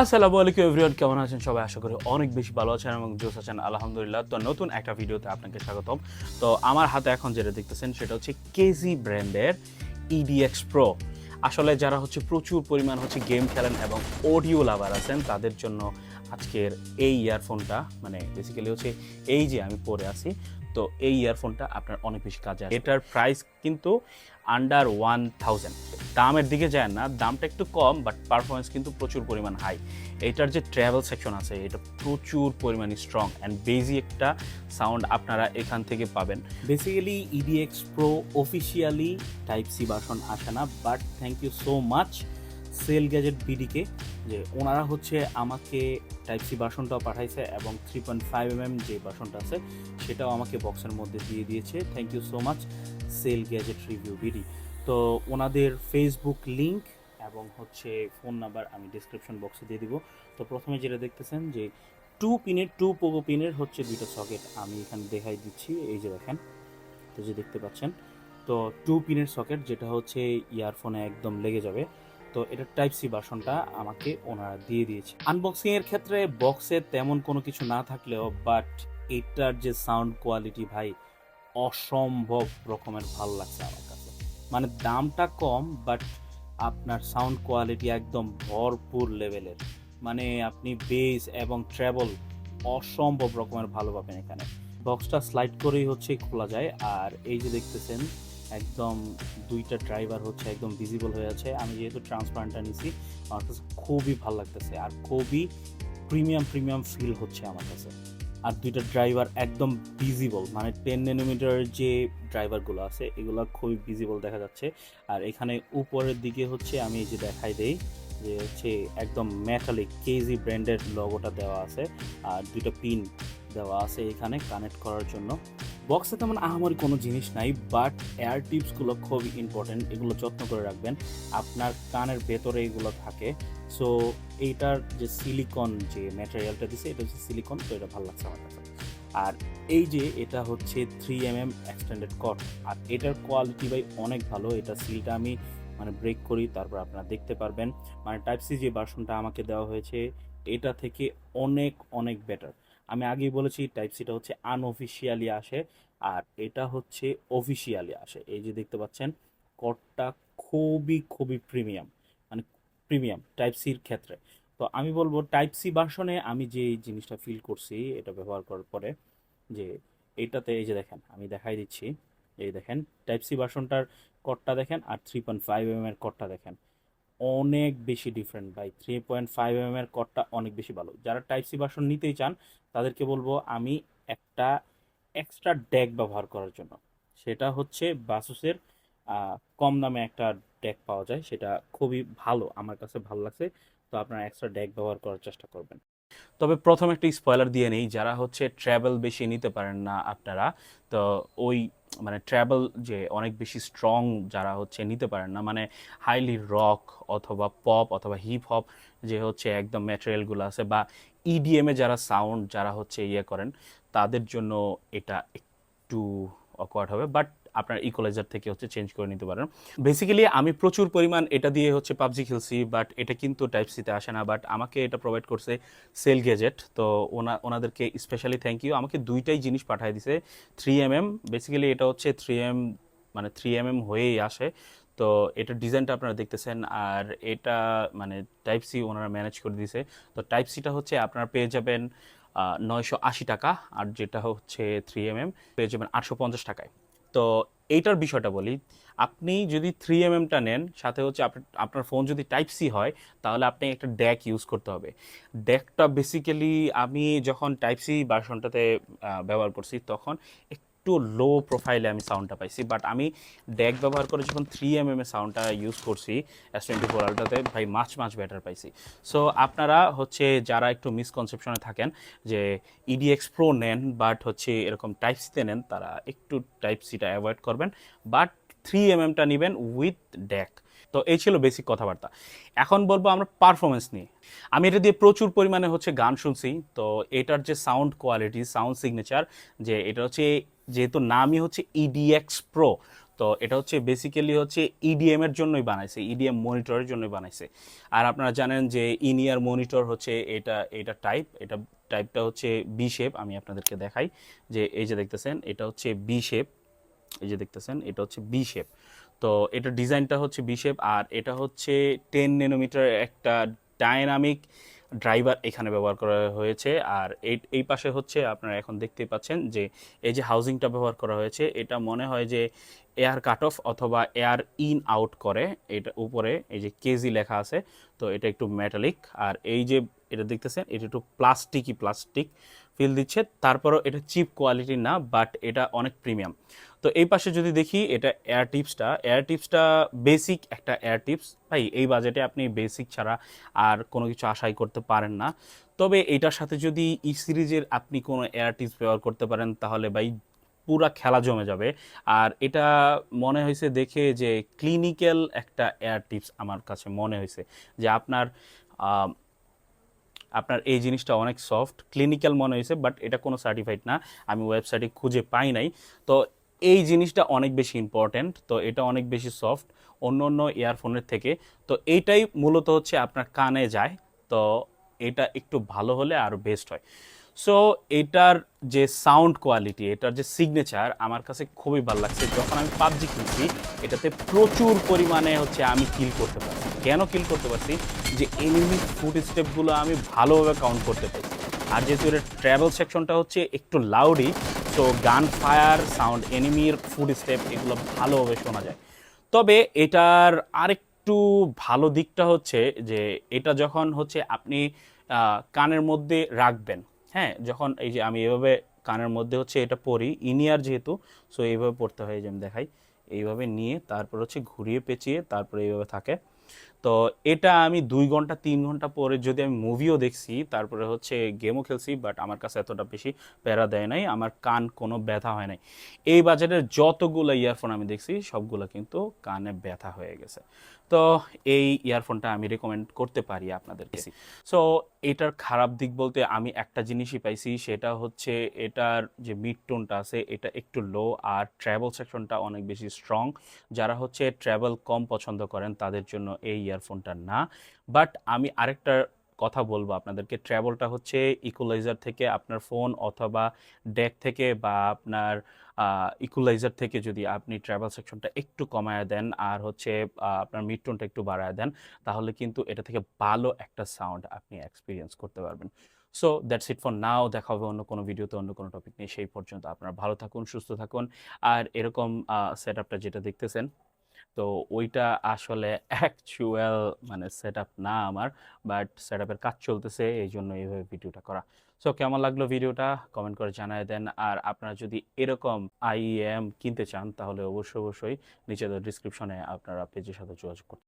আসসালামু আলাইকুম এভরিওয়ান, কেমন আছেন সবাই? আশা করি অনেক বেশি ভালো আছেন এবং জোস আছেন, আলহামদুলিল্লাহ। তো নতুন একটা ভিডিওতে আপনাকে স্বাগতম। তো আমার হাতে এখন যেটা দেখতেছেন, সেটা হচ্ছে কেজি ব্র্যান্ডের ইডিএক্স প্রো আসলে যারা হচ্ছে প্রচুর পরিমাণ হচ্ছে গেম খেলেন এবং অডিও লাভার আছেন, তাদের জন্য আজকের এই ইয়ারফোনটা মানে বেসিক্যালি হচ্ছে এই যে আমি পরে আছি তো এই ইয়ারফোনটা আপনার অনেক বেশি কাজে আসবে। এটার প্রাইস কিন্তু আন্ডার ওয়ান থাউজেন্ড দামের দিকে যায় না দামটা একটু কম বাট পারফরমেন্স কিন্তু প্রচুর পরিমাণ হাই এটার যে ট্রাভেল সেকশন আছে এটা প্রচুর পরিমাণে স্ট্রং অ্যান্ড বেজি একটা সাউন্ড আপনারা এখান থেকে পাবেন। Basically EDX pro officially type C version আসে না but thank you so much Cell Gadget বিডিকে যে ওনারা হচ্ছে আমাকে টাইপ সি ভার্সনটাও পাঠাইছে এবং three point five M M যে বাসনটা আছে, সেটাও আমাকে বক্সের মধ্যে দিয়ে দিয়েছে। Thank you so much Cell Gadget Review BD. তো ওনাদের ফেসবুক লিংক এবং হচ্ছে ফোন নাম্বার আমি ডিসক্রিপশন বক্সে দিয়ে দিব। তো প্রথমে যেটা দেখতেছেন যে টু পিনের টু পোগো পিনের হচ্ছে দুইটা সকেট আমি এখানে দেখাই দিচ্ছি। এই যে দেখেন, তো যে দেখতে পাচ্ছেন, তো টু পিনের সকেট যেটা হচ্ছে ইয়ারফোনে একদম লেগে যাবে। তো এটা টাইপ সি ভার্সনটা আমাকে ওনারা দিয়ে দিয়েছে। আনবক্সিং এর ক্ষেত্রে বক্সে তেমন কোনো কিছু না থাকলেও বাট এটার যে সাউন্ড কোয়ালিটি ভাই, অসম্ভব রকমের ভালো লাগছে আমার কাছে। মানে দামটা কম বাট আপনার সাউন্ড কোয়ালিটি একদম ভরপুর লেভেলের মানে আপনি বেস এবং ট্রাভেল অসম্ভব রকমের ভালো পাবেন এখানে। বক্সটা স্লাইড করেই হচ্ছে খোলা যায়, আর এই যে দেখতেছেন একদম দুইটা ড্রাইভার হচ্ছে একদম ভিজিবল হয়ে আছে। আমি যেহেতু ট্রান্সপারেন্টটা নিছি, আমার কাছে খুবই ভালো লাগতেছে আর খুবই প্রিমিয়াম প্রিমিয়াম ফিল হচ্ছে আমার কাছে। আর দুইটা ড্রাইভার একদম ভিজিবল মানে টেন নেনোমিটার যে ড্রাইভারগুলো আছে, এগুলো খুবই ভিজিবল দেখা যাচ্ছে। আর এখানে উপরের দিকে হচ্ছে আমি এই যে দেখাই দেই, যে হচ্ছে একদম মেটালিক কেজি ব্র্যান্ডের লগোটা দেওয়া আছে। আর দুইটা পিন দেওয়া আছে এখানে কানেক্ট করার জন্য। বক্সে তেমন আহামরি কোনো জিনিস নাই বাট এয়ার টিপসগুলো খুবই ইম্পর্টেন্ট এগুলো যত্ন করে রাখবেন। আপনার কানের ভেতরে এগুলো থাকে। সো এইটার যে সিলিকন যে ম্যাটেরিয়ালটা দিছে, এটা হচ্ছে সিলিকন তো এটা ভালো লাগছে আমার কাছে। আর এই যে এটা হচ্ছে three M M extended cut আর এটার কোয়ালিটি ভাই অনেক ভালো, এটা সিলটা আমি মানে ব্রেক করি, তারপর আপনারা দেখতে পারবেন। মানে টাইপ সি যে ভার্সনটা আমাকে দেওয়া হয়েছে, এটা থেকে অনেক অনেক বেটার আমি আগেই বলেছি টাইপ সিটা হচ্ছে আনঅফিসিয়ালি আসে, আর এটা হচ্ছে অফিসিয়ালি আসে। এই যে দেখতে পাচ্ছেন কটটা খুবই খুবই প্রিমিয়াম মানে প্রিমিয়াম টাইপ সির ক্ষেত্রে। তো আমি বলব টাইপ সি ভার্সনে আমি যে জিনিসটা ফিল করছি, এটা ব্যবহার করার পরে, যে এটাতে, এই যে দেখেন, আমি দেখাই দিচ্ছি, এই দেখেন টাইপ সি ভার্সনটার কটটা দেখেন, আর থ্রি পয়েন্ট ফাইভ এম এর কটটা দেখেন। অনেক বেশি ডিফারেন্ট ভাই থ্রি পয়েন্ট ফাইভ এম এর কটটা অনেক বেশি ভালো। যারা টাইপ সি ভার্সন নিতেই চান, তাদেরকে বলব আমি একটা এক্সট্রা ড্যাক ব্যবহার করার জন্য। সেটা হচ্ছে বাসুসের কম দামে একটা ড্যাক পাওয়া যায়। সেটা খুবই ভালো, আমার কাছে ভালো লাগছে। তো আপনারা এক্সট্রা ড্যাক ব্যবহার করার চেষ্টা করবেন। তবে প্রথম একটা স্পয়লার দিয়ে নেই, যারা হচ্ছে ট্রাভেল বেশি নিতে পারেন না আপনারা, তো ওই মানে ট্রাভেল যে অনেক বেশি স্ট্রং যারা হচ্ছে নিতে পারেন না মানে হাইলি রক অথবা পপ অথবা হিপ হপ যে হচ্ছে একদম ম্যাটেরিয়ালগুলো আছে বা ইডিএমে যারা সাউন্ড যারা হচ্ছে ইয়ে করেন, তাদের জন্য এটা একটু অকওয়ার্ড হবে বাট আপনার ইকোলাইজার থেকে হচ্ছে চেঞ্জ করে নিতে পারেন। বেসিক্যালি আমি প্রচুর পরিমাণ এটা দিয়ে হচ্ছে পাবজি খেলছি বাট এটা কিন্তু টাইপ সিতে আসে না বাট আমাকে এটা প্রোভাইড করছে সেল গেজেট তো ওনা, ওনাদেরকে স্পেশালি থ্যাংক ইউ আমাকে দুইটাই জিনিস পাঠিয়ে দিছে থ্রি এম এম বেসিক্যালি এটা হচ্ছে থ্রি এম মানে থ্রি এম এম হয়েই আসে। তো এটার ডিজাইনটা আপনারা দেখতেছেন, আর এটা মানে টাইপ সি ওনারা ম্যানেজ করে দিয়েছে তো টাইপ সিটা হচ্ছে আপনারা পেয়ে যাবেন নয়শো আশি টাকা, আর যেটা হচ্ছে থ্রি এম এম পেয়ে যাবেন আটশো পঞ্চাশ টাকায়। তো এইটার বিষয়টা বলি, আপনি যদি থ্রি এম এমটা নেন, সাথে হচ্ছে আপনার ফোন যদি টাইপ সি হয়, তাহলে আপনি একটা ড্যাক ইউজ করতে হবে। ড্যাকটা বেসিক্যালি আমি যখন টাইপ সি ভার্সনটাতে ব্যবহার করছি, তখন একটু লো প্রোফাইলে আমি সাউন্ডটা পাইছি বাট আমি ড্যাক ব্যবহার করে যখন থ্রি এম এম এর সাউন্ডটা ইউজ করছি এস টোয়েন্টি ফোর আলটাতে ভাই মাছ মাছ বেটার পাইছি। সো আপনারা হচ্ছে যারা একটু মিসকনসেপশনে থাকেন যে ইডিএক্স প্রো নেন বাট হচ্ছে এরকম টাইপ সিতে নেন, তারা একটু টাইপ সিটা অ্যাভয়েড করবেন বাট থ্রি এম এমটা নেবেন উইথ ড্যাক তো এই ছিল বেসিক কথাবার্তা। এখন বলব আমরা পারফরমেন্স নিয়ে। আমি এটা দিয়ে প্রচুর পরিমাণে হচ্ছে গান শুনছি, তো এটার যে সাউন্ড কোয়ালিটি সাউন্ড সিগনেচার যে এটা হচ্ছে যেহেতু নামই হচ্ছে ইডিএক্স প্রো তো এটা হচ্ছে বেসিক্যালি হচ্ছে ইডিএম এর জন্যই বানাইছে ইডিএম মনিটরের জন্যই বানাইছে। আর আপনারা জানেন যে ইনিয়ার মনিটর হচ্ছে এটা এটা টাইপ এটা টাইপটা হচ্ছে বি শেপ আমি আপনাদেরকে দেখাই। যে এই যে দেখতেছেন, এটা হচ্ছে বি শেপ এই যে দেখতেছেন, এটা হচ্ছে বি শেপ তো এটা ডিজাইনটা হচ্ছে বিশেপ আর এটা হচ্ছে টেন নেনোমিটার একটা ডায়নামিক ড্রাইভার এখানে ব্যবহার করা হয়েছে। আর এই এই পাশে হচ্ছে আপনারা এখন দেখতেই পাচ্ছেন যে এই যে হাউজিংটা ব্যবহার করা হয়েছে, এটা মনে হয় যে এয়ার কাট অফ অথবা এয়ার ইন আউট করে। এটা উপরে এই যে কেজি লেখা আছে, তো এটা একটু মেটালিক আর এই যে এটা দেখতেছেন, এটা একটু প্লাস্টিকই প্লাস্টিক ফিল দিচ্ছে। তারপরও এটা চিপ কোয়ালিটি না বাট এটা অনেক প্রিমিয়াম তো এই পাশে যদি দেখি, এটা এয়ার টিপসটা এয়ার টিপসটা বেসিক একটা এয়ার টিপস ভাই, এই বাজেটে আপনি বেসিক ছাড়া আর কোনো কিছু আশাই করতে পারেন না। তবে এটার সাথে যদি ই সিরিজের আপনি কোনো এয়ার টিপস ব্যবহার করতে পারেন, তাহলে ভাই পুরা খেলা জমে যাবে। আর এটা মনে হয়েছে দেখে যে ক্লিনিক্যাল একটা এয়ার টিপস আমার কাছে মনে হয়েছে। যে আপনার আপনার এই জিনিসটা অনেক সফট ক্লিনিক্যাল মনে হয়েছে বাট এটা কোনো সার্টিফাইড না, আমি ওয়েবসাইটে খুঁজে পাই নাই। তো এই জিনিসটা অনেক বেশি ইম্পর্ট্যান্ট তো এটা অনেক বেশি সফট অন্য অন্য ইয়ারফোনের থেকে। তো এইটাই মূলত হচ্ছে আপনার কানে যায়, তো এটা একটু ভালো হলে আরও বেস্ট হয়। সো এটার যে সাউন্ড কোয়ালিটি এটার যে সিগনেচার আমার কাছে খুবই ভালো লাগছে। যখন আমি পাবজি খেলছি, এটাতে প্রচুর পরিমাণে হচ্ছে আমি কিল করতে পারছি। কেন কিল করতে পারছি? যে এনিমি ফুট স্টেপগুলো আমি ভালোভাবে কাউন্ট করতে পারছি। আর যেহেতু এর ট্রাভেল সেকশনটা হচ্ছে একটু লাউডই সো গান ফায়ার সাউন্ড এনিমির ফুড স্টেপ এগুলো ভালোভাবে শোনা যায়। তবে এটার আরেকটু ভালো দিকটা হচ্ছে যে, এটা যখন হচ্ছে আপনি কানের মধ্যে রাখবেন হ্যাঁ যখন এই যে আমি এভাবে কানের মধ্যে হচ্ছে এটা পরি, ইনিয়ার যেহেতু সো এইভাবে পড়তে হয় যে আমি দেখাই। এইভাবে নিয়ে তারপর হচ্ছে ঘুরিয়ে পেঁচিয়ে তারপরে এইভাবে থাকে। তো এটা আমি দুই ঘণ্টা তিন ঘণ্টা পরে যদি আমি মুভিও দেখছি তারপরে হচ্ছে গেমও খেলছি বাট আমার কাছে এতটা বেশি প্যারা দেয় নাই আমার কান কোনো ব্যথা হয় নাই। এই বাজেটের যতগুলো ইয়ারফোন আমি দেখছি সবগুলো কিন্তু কানে ব্যথা হয়ে গেছে। তো এই ইয়ারফোনটা আমি রেকমেন্ড করতে পারি আপনাদেরকে। সো এটার খারাপ দিক বলতে আমি একটা জিনিসই পাইছি সেটা হচ্ছে এটার যে মিড টোনটা আছে এটা একটু লো আর ট্র্যাভেল সেকশনটা অনেক বেশি স্ট্রং যারা হচ্ছে ট্র্যাভেল কম পছন্দ করেন তাদের জন্য এই ইয়ারফোনটা না। বাট আমি আরেকটা কথা বলব আপনাদেরকে। ট্র্যাভেলটা হচ্ছে ইকুলাইজার থেকে আপনার ফোন অথবা ডেক থেকে বা আপনার ইকুলাইজার থেকে যদি আপনি ট্রাভেল সেকশনটা একটু কমায় দেন আর হচ্ছে আপনার মিড টোনটা একটু বাড়ায় দেন, তাহলে কিন্তু এটা থেকে ভালো একটা সাউন্ড আপনি এক্সপিরিয়েন্স করতে পারবেন। So that's it for now দেখা হবে অন্য কোনো ভিডিওতে অন্য কোনো টপিক নিয়ে। সেই পর্যন্ত আপনারা ভালো থাকুন, সুস্থ থাকুন। আর এরকম সেট আপটা যেটা দেখতেছেন তো ওইটা আসলে অ্যাকচুয়াল মানে সেট না আমার বাট সেট কাজ চলতেছে এই জন্য এইভাবে ভিডিওটা করা। সো কেমন লাগল ভিডিওটা? কমেন্ট করে জানায় দেন। আর আপনারা যদি এরকম আইএম কিনতে চান, তাহলে অবশ্যই অবশ্যই নিচে ডিসক্রিপশনে আপনারা পেজের সাথে যোগাযোগ করতে